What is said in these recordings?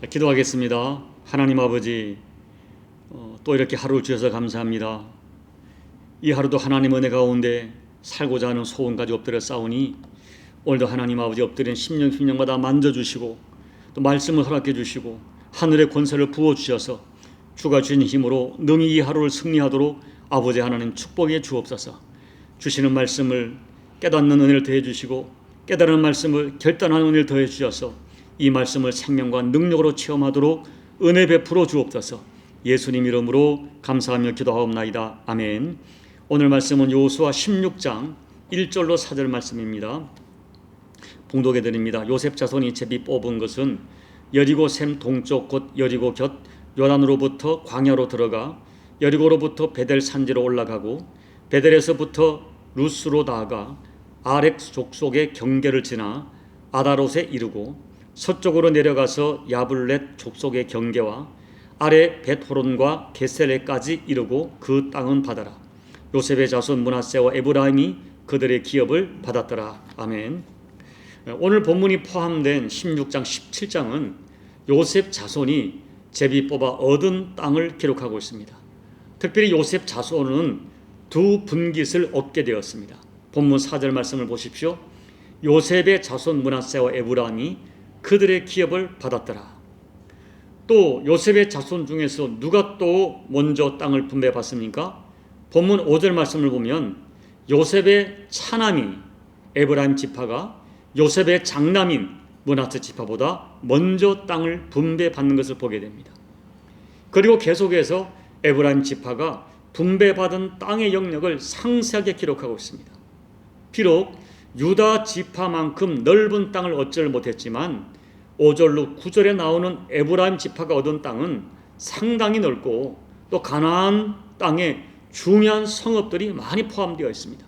자, 기도하겠습니다. 하나님 아버지, 어, 또 이렇게 하루를 주셔서 감사합니다. 이 하루도 하나님 은혜 가운데 살고자 하는 소원 가지 엎드려 싸우니 오늘도 하나님 아버지 엎드린 심령 심령마다 만져주시고 또 말씀을 허락해 주시고 하늘의 권세를 부어 주셔서 주가 주신 힘으로 능히 이 하루를 승리하도록 아버지 하나님 축복해 주옵소서. 주시는 말씀을 깨닫는 은혜를 더해 주시고 깨달은 말씀을 결단하는 은혜를 더해 주셔서 이 말씀을 생명과 능력으로 체험하도록 은혜 베풀어 주옵소서. 예수님 이름으로 감사하며 기도하옵나이다. 아멘. 오늘 말씀은 요수아 16장 1절로 4절 말씀입니다. 봉독해 드립니다. 요셉 자손이 제비 뽑은 것은 여리고 샘 동쪽 곧 여리고 곁 요단으로부터 광야로 들어가 여리고로부터 베델 산지로 올라가고 베델에서부터 루스로 나아가 아렉 족속의 경계를 지나 아다롯에 이르고 서쪽으로 내려가서 야블렛 족속의 경계와 아래 베토론과 게셀레까지 이르고 그 땅은 바다라. 요셉의 자손 문하세와 에브라임이 그들의 기업을 받았더라. 아멘. 오늘 본문이 포함된 16장 17장은 요셉 자손이 제비 뽑아 얻은 땅을 기록하고 있습니다. 특별히 요셉 자손은 두 분깃을 얻게 되었습니다. 본문 4절 말씀을 보십시오. 요셉의 자손 문하세와 에브라임이 그들의 기업을 받았더라. 또 요셉의 자손 중에서 누가 또 먼저 땅을 분배받습니까? 본문 5절 말씀을 보면 요셉의 차남이 에브라임 지파가 요셉의 장남인 문하세 지파보다 먼저 땅을 분배받는 것을 보게 됩니다. 그리고 계속해서 에브라임 지파가 분배받은 땅의 영역을 상세하게 기록하고 있습니다. 비록 유다 지파만큼 넓은 땅을 얻지를 못했지만 5절로 9절에 나오는 에브라임 지파가 얻은 땅은 상당히 넓고 또 가나안 땅에 중요한 성읍들이 많이 포함되어 있습니다.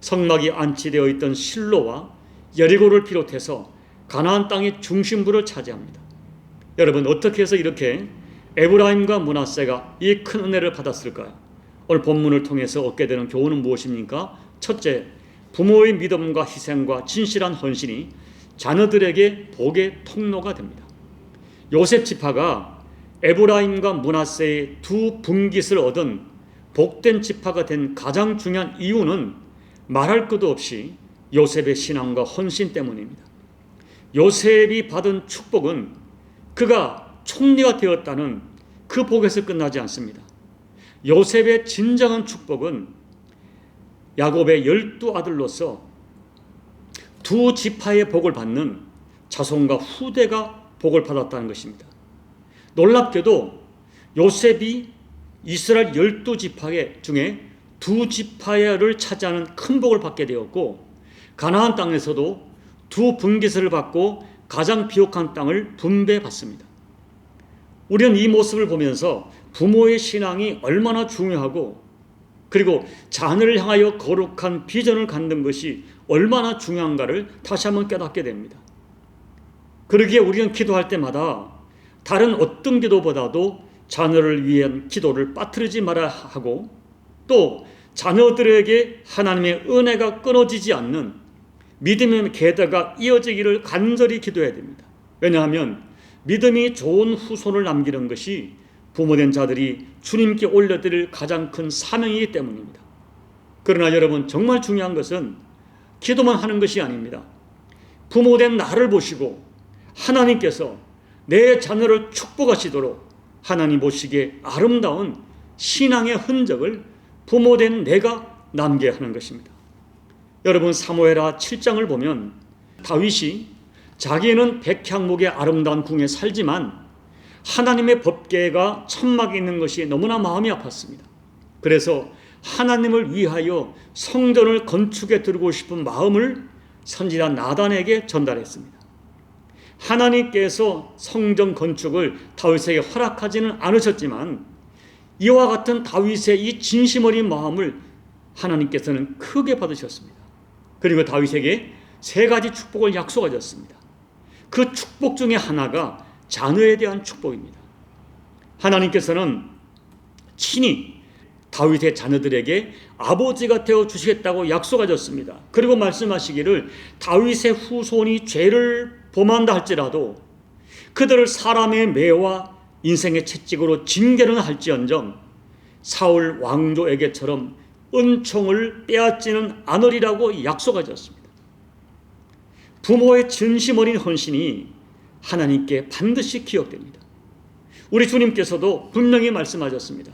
성막이 안치되어 있던 실로와 여리고를 비롯해서 가나안 땅의 중심부를 차지합니다. 여러분 어떻게 해서 이렇게 에브라임과 문하세가 이 큰 은혜를 받았을까요? 오늘 본문을 통해서 얻게 되는 교훈은 무엇입니까? 첫째, 부모의 믿음과 희생과 진실한 헌신이 자녀들에게 복의 통로가 됩니다. 요셉 지파가 에브라임과 문하세의 두 분깃을 얻은 복된 지파가 된 가장 중요한 이유는 말할 것도 없이 요셉의 신앙과 헌신 때문입니다. 요셉이 받은 축복은 그가 총리가 되었다는 그 복에서 끝나지 않습니다. 요셉의 진정한 축복은 야곱의 열두 아들로서 두 지파의 복을 받는 자손과 후대가 복을 받았다는 것입니다. 놀랍게도 요셉이 이스라엘 열두 지파의 중에 두 지파를 차지하는 큰 복을 받게 되었고 가나안 땅에서도 두 분깃을 받고 가장 비옥한 땅을 분배받습니다. 우리는 이 모습을 보면서 부모의 신앙이 얼마나 중요하고 그리고 자녀를 향하여 거룩한 비전을 갖는 것이 얼마나 중요한가를 다시 한번 깨닫게 됩니다. 그러기에 우리는 기도할 때마다 다른 어떤 기도보다도 자녀를 위한 기도를 빠뜨리지 말아야 하고 또 자녀들에게 하나님의 은혜가 끊어지지 않는 믿음의 계대가 이어지기를 간절히 기도해야 됩니다. 왜냐하면 믿음이 좋은 후손을 남기는 것이 부모된 자들이 주님께 올려드릴 가장 큰 사명이기 때문입니다. 그러나 여러분 정말 중요한 것은 기도만 하는 것이 아닙니다. 부모된 나를 보시고 하나님께서 내 자녀를 축복하시도록 하나님 보시기에 아름다운 신앙의 흔적을 부모된 내가 남게 하는 것입니다. 여러분 사무엘하 7장을 보면 다윗이 자기는 백향목의 아름다운 궁에 살지만 하나님의 법계가 천막에 있는 것이 너무나 마음이 아팠습니다. 그래서 하나님을 위하여 성전을 건축에 들고 싶은 마음을 선지자 나단에게 전달했습니다. 하나님께서 성전 건축을 다윗에게 허락하지는 않으셨지만 이와 같은 다윗의 이 진심 어린 마음을 하나님께서는 크게 받으셨습니다. 그리고 다윗에게 세 가지 축복을 약속하셨습니다. 그 축복 중에 하나가 자녀에 대한 축복입니다. 하나님께서는 친히 다윗의 자녀들에게 아버지가 되어 주시겠다고 약속하셨습니다. 그리고 말씀하시기를 다윗의 후손이 죄를 범한다 할지라도 그들을 사람의 매와 인생의 채찍으로 징계는 할지언정 사울 왕조에게처럼 은총을 빼앗지는 않으리라고 약속하셨습니다. 부모의 진심 어린 헌신이 하나님께 반드시 기억됩니다. 우리 주님께서도 분명히 말씀하셨습니다.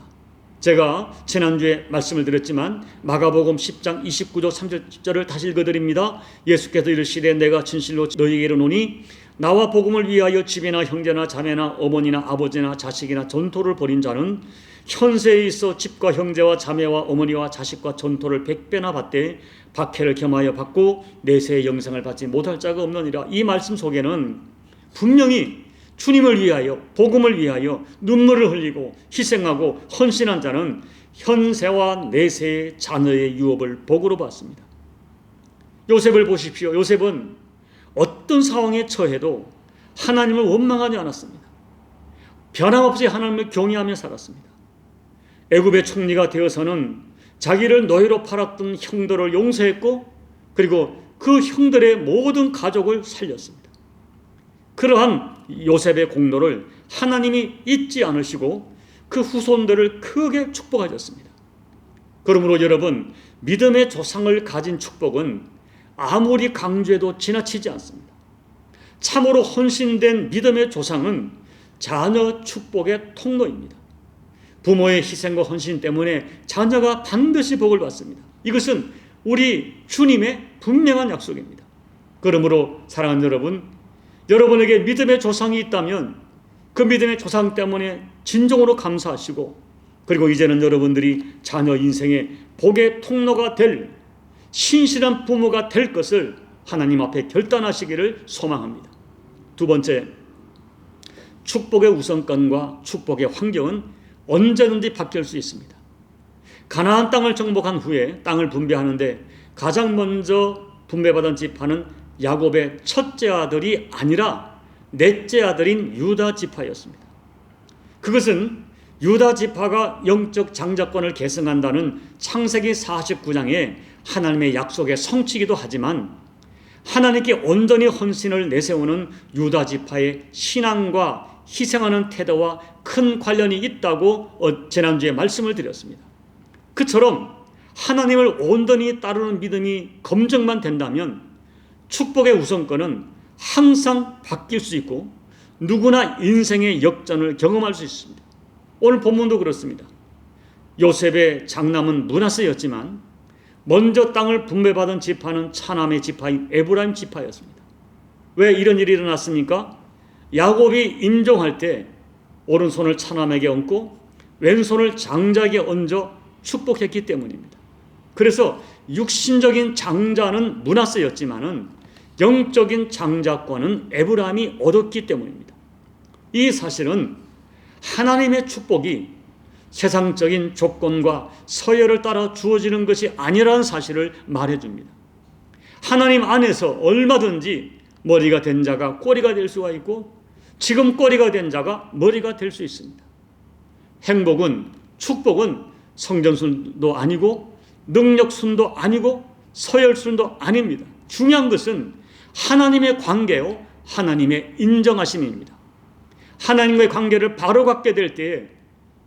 제가 지난주에 말씀을 드렸지만 마가복음 10장 29절 30절을 다시 읽어드립니다. 예수께서 이르시되 내가 진실로 너희에게 이르노니 나와 복음을 위하여 집이나 형제나 자매나 어머니나 아버지나 자식이나 전토를 벌인 자는 현세에 있어 집과 형제와 자매와 어머니와 자식과 전토를 백배나 받되 박해를 겸하여 받고 내세의 영생을 받지 못할 자가 없느니라. 이 말씀 속에는 분명히 주님을 위하여 복음을 위하여 눈물을 흘리고 희생하고 헌신한 자는 현세와 내세의 자녀의 유업을 복으로 받습니다. 요셉을 보십시오. 요셉은 어떤 상황에 처해도 하나님을 원망하지 않았습니다. 변함없이 하나님을 경외하며 살았습니다. 애굽의 총리가 되어서는 자기를 노예로 팔았던 형들을 용서했고 그리고 그 형들의 모든 가족을 살렸습니다. 그러한 요셉의 공로를 하나님이 잊지 않으시고 그 후손들을 크게 축복하셨습니다. 그러므로 여러분 믿음의 조상을 가진 축복은 아무리 강조해도 지나치지 않습니다. 참으로 헌신된 믿음의 조상은 자녀 축복의 통로입니다. 부모의 희생과 헌신 때문에 자녀가 반드시 복을 받습니다. 이것은 우리 주님의 분명한 약속입니다. 그러므로 사랑하는 여러분, 여러분에게 믿음의 조상이 있다면 그 믿음의 조상 때문에 진정으로 감사하시고 그리고 이제는 여러분들이 자녀 인생의 복의 통로가 될 신실한 부모가 될 것을 하나님 앞에 결단하시기를 소망합니다. 두 번째, 축복의 우선권과 축복의 환경은 언제든지 바뀔 수 있습니다. 가나안 땅을 정복한 후에 땅을 분배하는데 가장 먼저 분배받은 지파는 야곱의 첫째 아들이 아니라 넷째 아들인 유다 지파였습니다. 그것은 유다 지파가 영적 장자권을 계승한다는 창세기 49장의 하나님의 약속의 성취기도 하지만 하나님께 온전히 헌신을 내세우는 유다 지파의 신앙과 희생하는 태도와 큰 관련이 있다고 어, 지난주에 말씀을 드렸습니다. 그처럼 하나님을 온전히 따르는 믿음이 검증만 된다면 축복의 우선권은 항상 바뀔 수 있고 누구나 인생의 역전을 경험할 수 있습니다. 오늘 본문도 그렇습니다. 요셉의 장남은 문하세였지만 먼저 땅을 분배받은 지파는 차남의 지파인 에브라임 지파였습니다. 왜 이런 일이 일어났습니까? 야곱이 임종할 때 오른손을 차남에게 얹고 왼손을 장자에게 얹어 축복했기 때문입니다. 그래서 육신적인 장자는 문하세였지만은 영적인 장자권은 에브라임이 얻었기 때문입니다. 이 사실은 하나님의 축복이 세상적인 조건과 서열을 따라 주어지는 것이 아니라는 사실을 말해줍니다. 하나님 안에서 얼마든지 머리가 된 자가 꼬리가 될 수가 있고 지금 꼬리가 된 자가 머리가 될 수 있습니다. 행복은 축복은 성전순도 아니고 능력순도 아니고 서열순도 아닙니다. 중요한 것은 하나님의 관계요, 하나님의 인정하심입니다. 하나님과의 관계를 바로 갖게 될 때에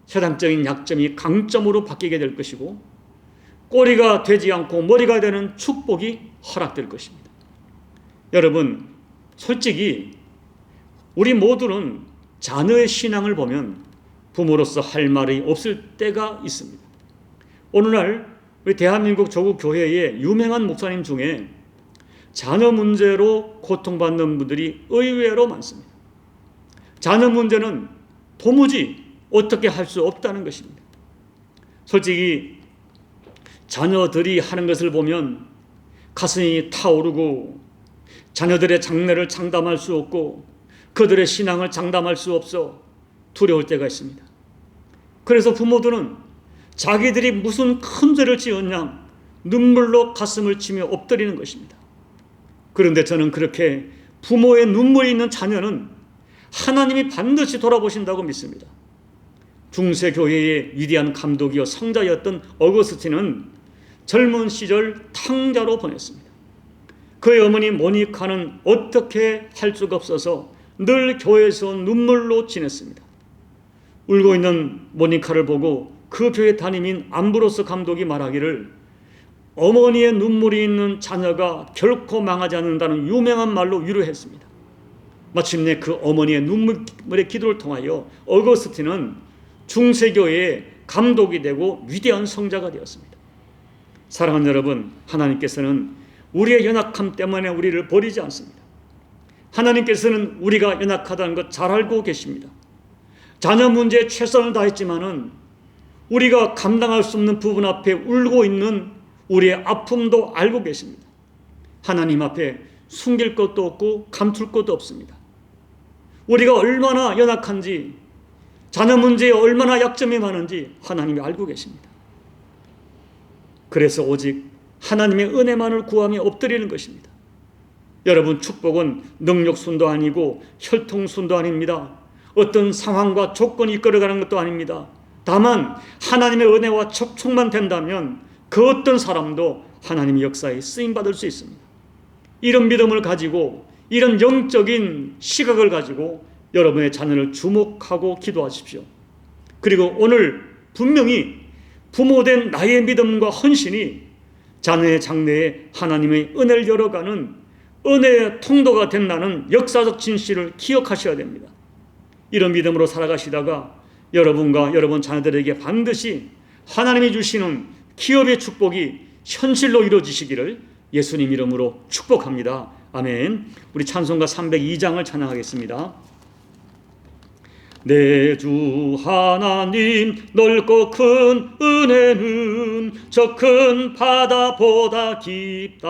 세상적인 약점이 강점으로 바뀌게 될 것이고 꼬리가 되지 않고 머리가 되는 축복이 허락될 것입니다. 여러분, 솔직히 우리 모두는 자녀의 신앙을 보면 부모로서 할 말이 없을 때가 있습니다. 오늘날 우리 대한민국 조국 교회의 유명한 목사님 중에 자녀 문제로 고통받는 분들이 의외로 많습니다. 자녀 문제는 도무지 어떻게 할 수 없다는 것입니다. 솔직히 자녀들이 하는 것을 보면 가슴이 타오르고 자녀들의 장래를 장담할 수 없고 그들의 신앙을 장담할 수 없어 두려울 때가 있습니다. 그래서 부모들은 자기들이 무슨 큰 죄를 지었냐 눈물로 가슴을 치며 엎드리는 것입니다. 그런데 저는 그렇게 부모의 눈물이 있는 자녀는 하나님이 반드시 돌아보신다고 믿습니다. 중세 교회의 위대한 감독이요 성자였던 어거스틴은 젊은 시절 탕자로 보냈습니다. 그의 어머니 모니카는 어떻게 할 수가 없어서 늘 교회에서 눈물로 지냈습니다. 울고 있는 모니카를 보고 그 교회 담임인 암브로스 감독이 말하기를 어머니의 눈물이 있는 자녀가 결코 망하지 않는다는 유명한 말로 위로했습니다. 마침내 그 어머니의 눈물의 기도를 통하여 어거스틴은 중세교회의 감독이 되고 위대한 성자가 되었습니다. 사랑하는 여러분, 하나님께서는 우리의 연약함 때문에 우리를 버리지 않습니다. 하나님께서는 우리가 연약하다는 것 잘 알고 계십니다. 자녀 문제에 최선을 다했지만은 우리가 감당할 수 없는 부분 앞에 울고 있는 우리의 아픔도 알고 계십니다. 하나님 앞에 숨길 것도 없고 감출 것도 없습니다. 우리가 얼마나 연약한지 자녀 문제에 얼마나 약점이 많은지 하나님이 알고 계십니다. 그래서 오직 하나님의 은혜만을 구하며 엎드리는 것입니다. 여러분 축복은 능력순도 아니고 혈통순도 아닙니다. 어떤 상황과 조건이 이끌어가는 것도 아닙니다. 다만 하나님의 은혜와 척촉만 된다면 그 어떤 사람도 하나님의 역사에 쓰임 받을 수 있습니다. 이런 믿음을 가지고 이런 영적인 시각을 가지고 여러분의 자녀를 주목하고 기도하십시오. 그리고 오늘 분명히 부모된 나의 믿음과 헌신이 자녀의 장래에 하나님의 은혜를 열어가는 은혜의 통도가 된다는 역사적 진실을 기억하셔야 됩니다. 이런 믿음으로 살아가시다가 여러분과 여러분 자녀들에게 반드시 하나님이 주시는 기업의 축복이 현실로 이루어지시기를 예수님 이름으로 축복합니다. 아멘. 우리 찬송가 302장을 찬양하겠습니다. 내주 하나님 넓고 큰 은혜는 저 큰 바다보다 깊다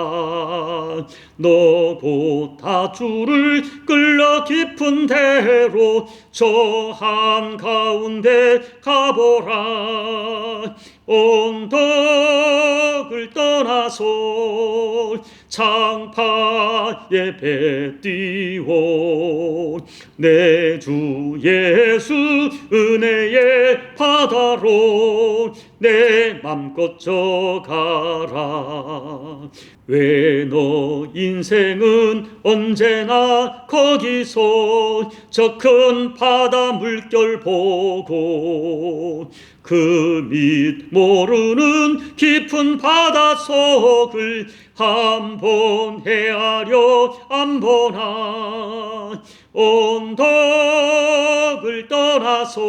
너보다 주를 끌러 깊은 대로 저 한가운데 가보라 언덕을 떠나서 창파에 배 띄워. 내 주 예수 은혜의 바다로 내 맘껏 져가라. 왜 너 인생은 언제나 거기서 저 큰 바다 물결 보고 그 밑 모르는 깊은 바다 속을 한번 헤아려 안 보나 언덕을 떠나서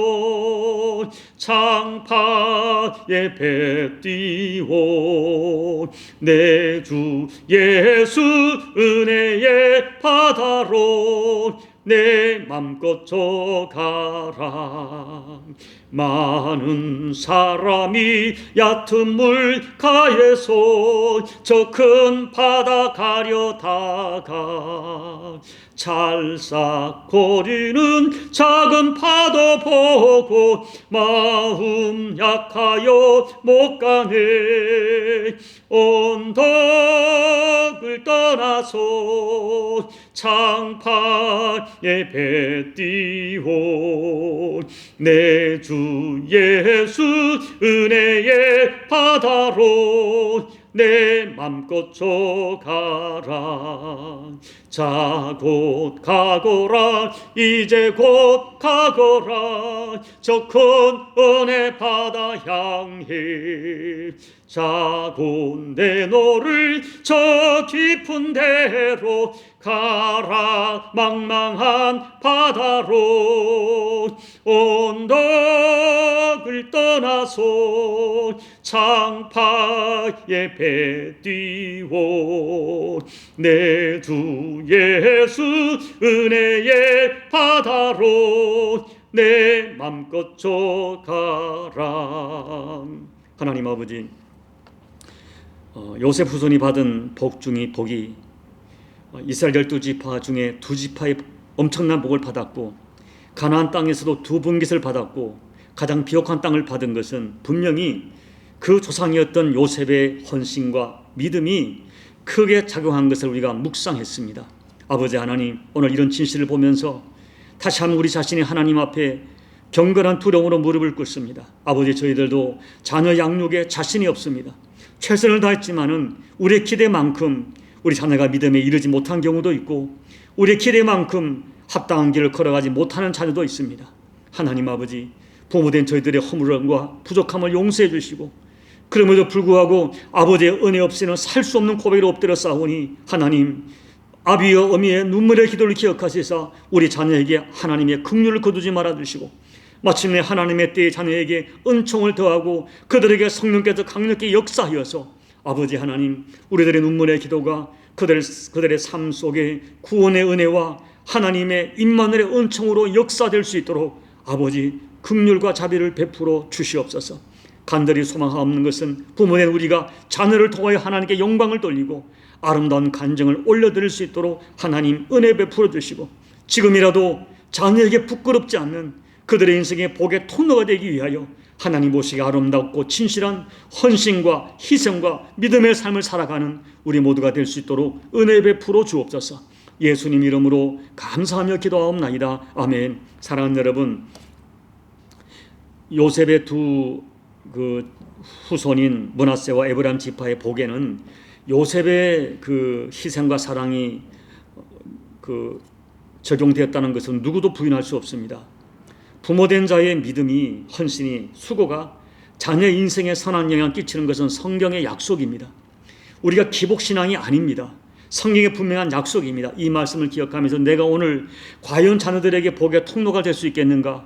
창파에 배 띄워 내주 예수 은혜의 바다로 내 맘껏 져가라. 많은 사람이 얕은 물가에서 저 큰 바다 가려다가 찰싹거리는 작은 파도 보고 마음 약하여 못 가네. 언덕을 떠나서 배 띄워 내주 예수 은혜의 바다로 내 맘껏 져가라. 자 곧 가거라. 이제 곧 가거라. 저 큰 은혜 바다 향해 내 너를 저 깊은 데로 가라 망망한 바다로 언덕을 떠나서 창파에 배 띄워 내 주 예수 은혜의 바다로 내 맘껏 져가라. 하나님 아버지. 어, 요셉 후손이 받은 복 중의 복이 어, 이스라엘 열두 지파 중에 두 지파의 엄청난 복을 받았고 가나안 땅에서도 두 분깃을 받았고 가장 비옥한 땅을 받은 것은 분명히 그 조상이었던 요셉의 헌신과 믿음이 크게 작용한 것을 우리가 묵상했습니다. 아버지 하나님 오늘 이런 진실을 보면서 다시 한번 우리 자신이 하나님 앞에 경건한 두려움으로 무릎을 꿇습니다. 아버지 저희들도 자녀 양육에 자신이 없습니다. 최선을 다했지만은 우리의 기대만큼 우리 자녀가 믿음에 이르지 못한 경우도 있고 우리의 기대만큼 합당한 길을 걸어가지 못하는 자녀도 있습니다. 하나님 아버지 부모된 저희들의 허물과 부족함을 용서해 주시고 그럼에도 불구하고 아버지의 은혜 없이는 살 수 없는 고백으로 엎드려 싸우니 하나님 아비여 어미의 눈물의 기도를 기억하시사 우리 자녀에게 하나님의 긍휼을 거두지 말아 주시고 마침내 하나님의 때에 자녀에게 은총을 더하고 그들에게 성령께서 강력히 역사하여서 아버지 하나님 우리들의 눈물의 기도가 그들, 그들의 삶 속에 구원의 은혜와 하나님의 임마늘의 은총으로 역사될 수 있도록 아버지 긍휼과 자비를 베풀어 주시옵소서. 간절히 소망하옵는 것은 부모된 우리가 자녀를 통하여 하나님께 영광을 돌리고 아름다운 간정을 올려드릴 수 있도록 하나님 은혜 베풀어 주시고 지금이라도 자녀에게 부끄럽지 않는 그들의 인생의 복의 통로가 되기 위하여 하나님 보시기 아름답고 진실한 헌신과 희생과 믿음의 삶을 살아가는 우리 모두가 될 수 있도록 은혜 베풀어 주옵소서. 예수님 이름으로 감사하며 기도하옵나이다. 아멘. 사랑하는 여러분, 요셉의 두 그 후손인 문하세와 에브람 지파의 복에는 요셉의 그 희생과 사랑이 그 적용되었다는 것은 누구도 부인할 수 없습니다. 부모된 자의 믿음이 헌신이 수고가 자녀 인생에 선한 영향 끼치는 것은 성경의 약속입니다. 우리가 기복 신앙이 아닙니다. 성경의 분명한 약속입니다. 이 말씀을 기억하면서 내가 오늘 과연 자녀들에게 복의 통로가 될 수 있겠는가?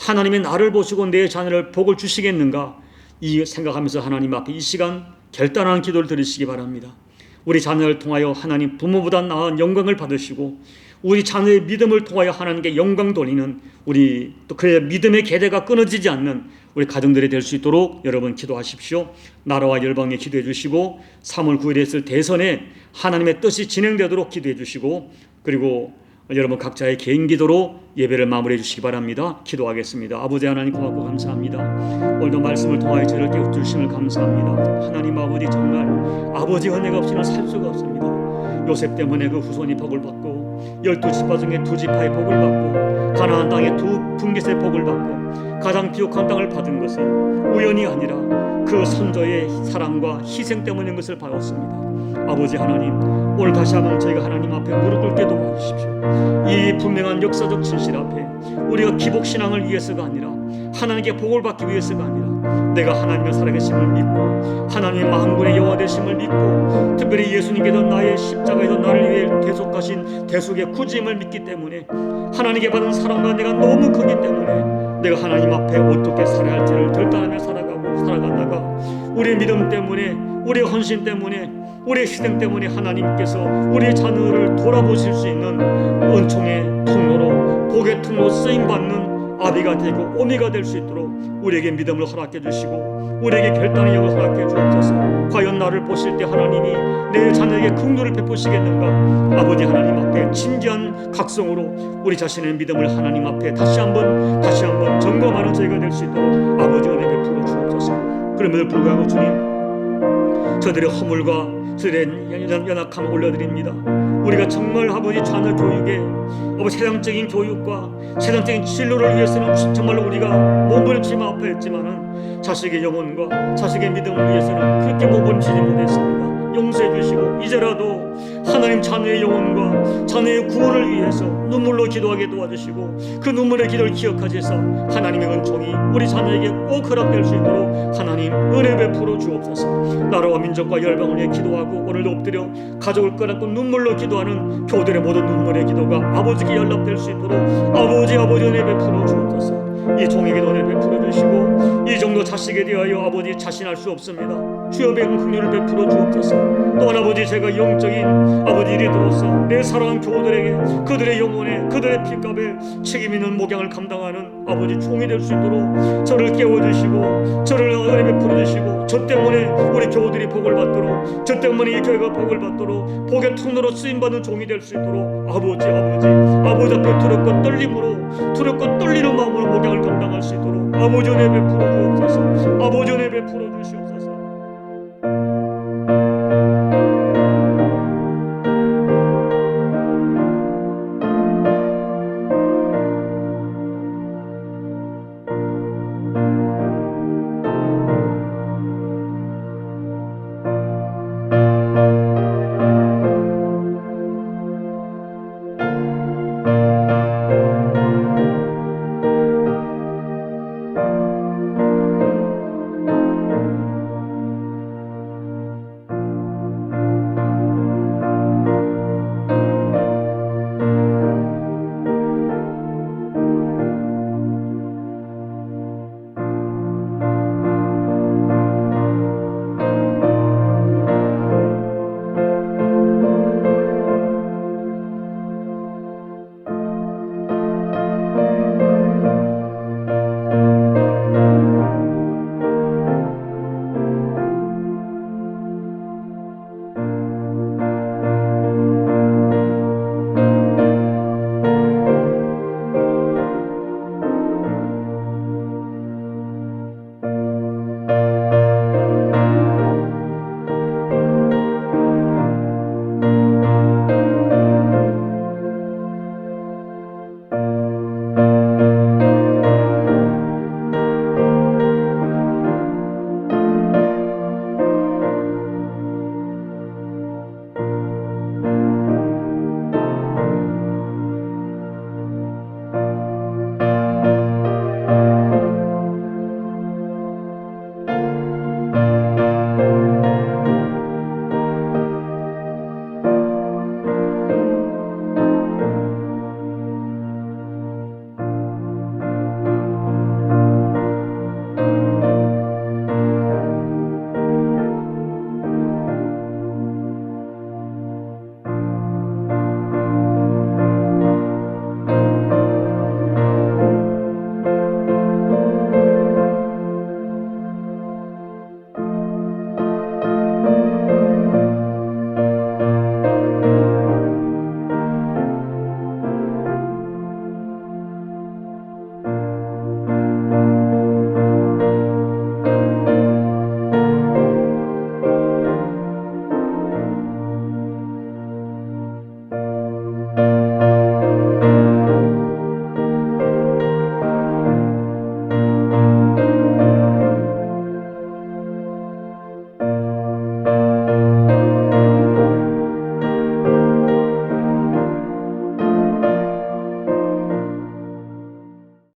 하나님의 나를 보시고 내 자녀를 복을 주시겠는가? 이 생각하면서 하나님 앞에 이 시간 결단하는 기도를 드리시기 바랍니다. 우리 자녀를 통하여 하나님 부모보다 나은 영광을 받으시고 우리 자녀의 믿음을 통하여 하나님께 영광 돌리는 우리 또 그의 믿음의 계대가 끊어지지 않는 우리 가정들이 될 수 있도록 여러분 기도하십시오. 나라와 열방에 기도해 주시고 3월 9일에 있을 대선에 하나님의 뜻이 진행되도록 기도해 주시고 그리고 여러분 각자의 개인 기도로 예배를 마무리해 주시기 바랍니다. 기도하겠습니다. 아버지 하나님 고맙고 감사합니다. 오늘도 말씀을 통하여 저를 깨워 주심을 감사합니다. 하나님 아버지 정말 아버지 은혜가 없이는 살 수가 없습니다. 요셉 때문에 그 후손이 복을 받고 열두 지파 중에 두 지파의 복을 받고 가나안 땅의 두 분깃의 복을 받고 가장 비옥한 땅을 받은 것은 우연이 아니라 그 선조의 사랑과 희생 때문인 것을 배웠습니다. 아버지 하나님 오늘 다시 한번 저희가 하나님 앞에 무릎 꿇게 도와주십시오. 이 분명한 역사적 진실 앞에 우리가 기복 신앙을 위해서가 아니라 하나님께 복을 받기 위해서가 아니라 내가 하나님의 살아계심을 믿고 하나님의 만군의 여호와 되심을 믿고 특별히 예수님께서 나의 십자가에서 나를 위해 대속하신 대속의 구짐을 믿기 때문에 하나님께 받은 사랑과 내가 너무 크기 때문에 내가 하나님 앞에 어떻게 살아야 할지를 결단하며 살아가고 살아가다가 우리의 믿음 때문에 우리의 헌신 때문에 우리의 희생 때문에 하나님께서 우리의 자녀를 돌아보실 수 있는 은총의 통로로 복의 통로 쓰임 받는 아비가 되고 오미가 될 수 있도록 우리에게 믿음을 허락해 주시고 우리에게 결단의 영을 허락해 주옵소서. 과연 나를 보실 때 하나님이 내 자녀에게 긍휼을 베푸시겠는가? 아버지 하나님 앞에 진지한 각성으로 우리 자신의 믿음을 하나님 앞에 다시 한번 다시 한번 점검하는 저희가 될 수 있도록 아버지 은혜 베풀어 주옵소서. 그럼에도 불구하고 주님 저들의 허물과 저들의 연약함을 올려드립니다. 우리가 정말 아버지 자녀 교육에 아버지 세상적인 교육과 세상적인 진로를 위해서는 정말로 우리가 몸부림치며 아파했지만은 자식의 영혼과 자식의 믿음을 위해서는 그렇게 몸부림치지 못했습니다. 용서해 주시고 이제라도 하나님 자녀의 영혼과 자녀의 구원을 위해서 눈물로 기도하게 도와주시고 그 눈물의 기도를 기억하셔서 하나님의 은총이 우리 자녀에게 꼭 허락될 수 있도록 하나님 은혜 베풀어 주옵소서. 나라와 민족과 열방을 위해 기도하고 오늘도 엎드려 가족을 끌어안고 눈물로 기도하는 교들의 모든 눈물의 기도가 아버지께 연락될 수 있도록 아버지 아버지 은혜 베풀어 주옵소서. 이 종에게 은혜 베풀어 주시고 이 정도 자식에 대하여 아버지 자신할 수 없습니다. 주여 배운 긍휼을 베풀어 주옵소서. 또한 아버지 제가 영적인 아버지 이리들어서 내 사랑하는 교우들에게 그들의 영혼에 그들의 핏값에 책임 있는 목양을 감당하는 아버지 종이 될 수 있도록 저를 깨워주시고 저를 은혜 베풀어 주시고 저 때문에 우리 교우들이 복을 받도록 저 때문에 이 교회가 복을 받도록 복의 통로로 쓰임 받는 종이 될 수 있도록 아버지 아버지 아버지 앞에 두렵고 떨림으로 두렵고 떨리는 마음으로 목양을 감당할 수 있도록 아버지 은혜 베풀어 주옵소서. 아버지 은혜 베풀어 주시옵소서